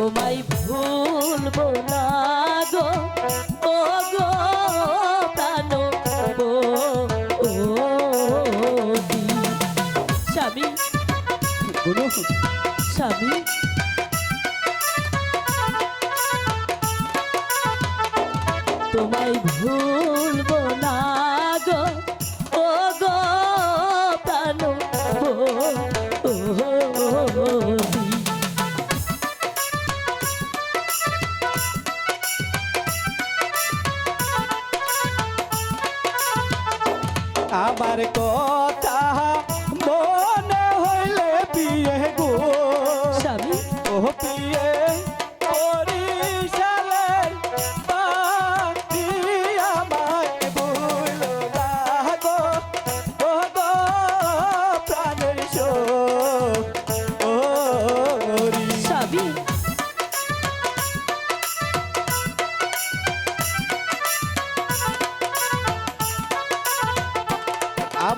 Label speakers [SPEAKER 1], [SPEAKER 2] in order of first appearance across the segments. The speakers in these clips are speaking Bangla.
[SPEAKER 1] তোমায় ভুলবো না গো। ও গো প্রাণ
[SPEAKER 2] স্বামী কথা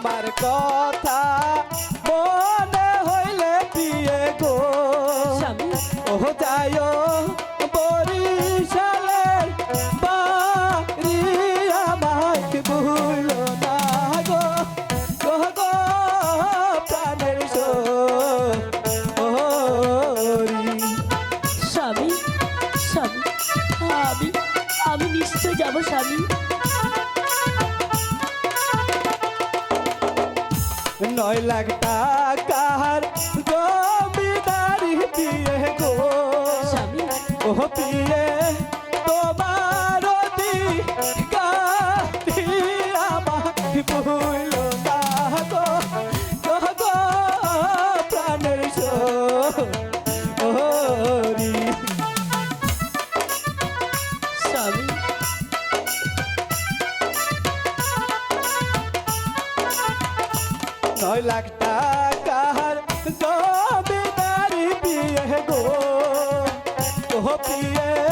[SPEAKER 1] আমার কথা মনে হইলে বিয়ে গো। ও যায়
[SPEAKER 2] স্বামী স্বামী, আমি আমি নিশ্চয় যাব, স্বামী।
[SPEAKER 1] নয় লাখ টাকার জমিদারি দিয়ে গো। ও পিয়ে তোমার গাতি নয় লাখ টাকার জমিদারি বিয়ে গো। ও পিয়ে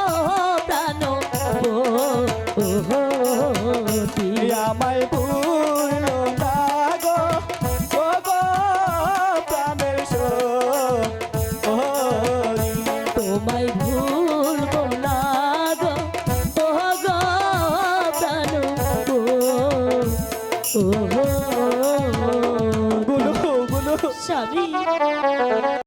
[SPEAKER 1] গুলো গুলো
[SPEAKER 2] স্বামী